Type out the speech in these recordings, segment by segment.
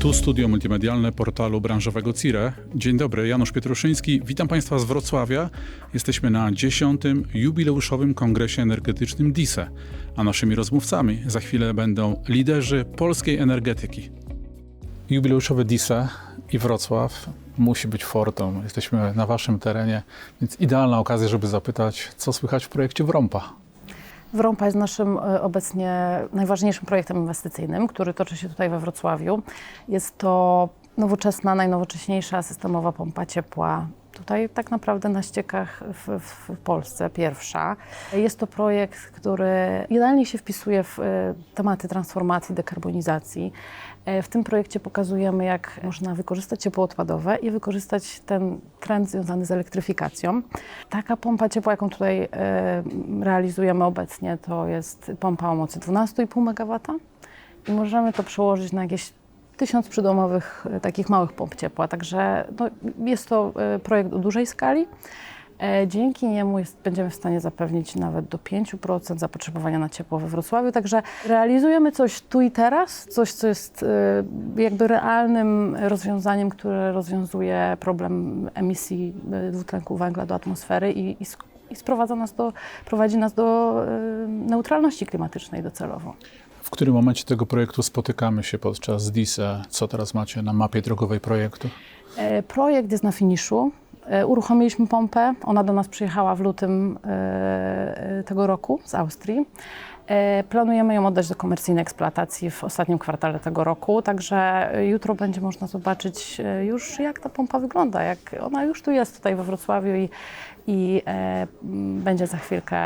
Tu studio multimedialne portalu branżowego CIRE. Dzień dobry, Janusz Pietruszyński. Witam Państwa z Wrocławia. Jesteśmy na 10. jubileuszowym kongresie energetycznym DISE, a naszymi rozmówcami za chwilę będą liderzy polskiej energetyki. Jubileuszowy DISE i Wrocław musi być fortą. Jesteśmy na Waszym terenie, więc idealna okazja, żeby zapytać, co słychać w projekcie Wrąpa. Wrąpa jest naszym e, obecnie najważniejszym projektem inwestycyjnym, który toczy się tutaj we Wrocławiu. Jest to nowoczesna, najnowocześniejsza systemowa pompa ciepła. Tutaj tak naprawdę na ściekach w, w Polsce pierwsza. Jest to projekt, który idealnie się wpisuje w e, tematy transformacji, dekarbonizacji. E, W tym projekcie pokazujemy, jak można wykorzystać ciepło odpadowe i wykorzystać ten trend związany z elektryfikacją. Taka pompa ciepła, jaką tutaj e, realizujemy obecnie, to jest pompa o mocy 12,5 MW i możemy to przełożyć na jakieś tysiąc przydomowych e, takich małych pomp ciepła. Także no, jest to e, projekt o dużej skali. E, Dzięki niemu jest, będziemy w stanie zapewnić nawet do 5% zapotrzebowania na ciepło we Wrocławiu. Także realizujemy coś tu i teraz, coś, co jest jakby realnym rozwiązaniem, które rozwiązuje problem emisji dwutlenku węgla do atmosfery i, i, i sprowadza nas do, prowadzi nas do neutralności klimatycznej docelowo. W którym momencie tego projektu spotykamy się podczas DISE? Co teraz macie na mapie drogowej projektu? E, Projekt jest na finiszu. E, Uruchomiliśmy pompę. Ona do nas przyjechała w lutym e, tego roku z Austrii. E, Planujemy ją oddać do komercyjnej eksploatacji w ostatnim kwartale tego roku, także e, jutro będzie można zobaczyć e, już jak ta pompa wygląda, jak ona już tu jest tutaj we Wrocławiu i, i e, będzie za chwilkę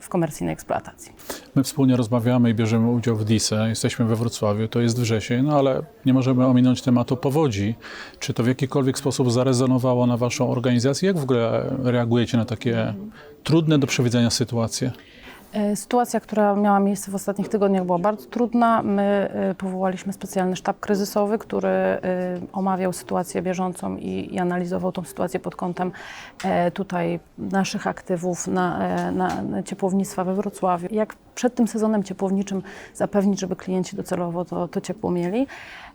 w komercyjnej eksploatacji. My wspólnie rozmawiamy i bierzemy udział w DISE. Jesteśmy we Wrocławiu, to jest wrzesień, no ale nie możemy ominąć tematu powodzi. Czy to w jakikolwiek sposób zarezonowało na Waszą organizację? Jak w ogóle reagujecie na takie trudne do przewidzenia sytuacje? E, Sytuacja, która miała miejsce w ostatnich tygodniach, była bardzo trudna. My e, powołaliśmy specjalny sztab kryzysowy, który e, omawiał sytuację bieżącą i, i analizował tą sytuację pod kątem tutaj naszych aktywów na, na, na ciepłownictwa we Wrocławiu. Jak przed tym sezonem ciepłowniczym zapewnić, żeby klienci docelowo to, to ciepło mieli.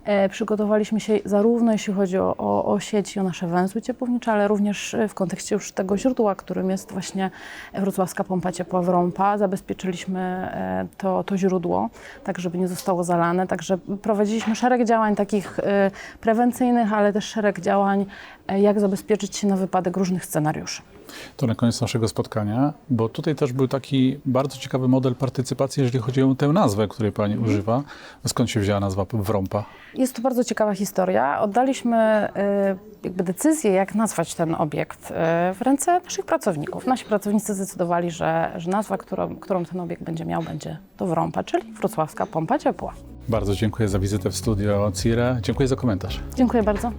E, Przygotowaliśmy się zarówno jeśli chodzi o, o, o sieć i o nasze węzły ciepłownicze, ale również e, w kontekście już tego źródła, którym jest właśnie wrocławska pompa ciepła Wrąpa. Zabezpieczyliśmy e, to, to źródło, tak żeby nie zostało zalane. Także prowadziliśmy szereg działań takich e, prewencyjnych, ale też szereg działań, jak zabezpieczyć się na wypadek różnych scenariuszy. To na koniec naszego spotkania, bo tutaj też był taki bardzo ciekawy model partycypacji, jeżeli chodzi o tę nazwę, której Pani używa. Skąd się wzięła nazwa Wrąpa? Jest to bardzo ciekawa historia. Oddaliśmy e, jakby decyzję, jak nazwać ten obiekt e, w ręce naszych pracowników. Nasi pracownicy zdecydowali, że, że nazwa, którą, którą ten obiekt będzie miał, będzie to Wrąpa, czyli Wrocławska Pompa Ciepła. Bardzo dziękuję za wizytę w studio CIRE. Dziękuję za komentarz. Dziękuję bardzo.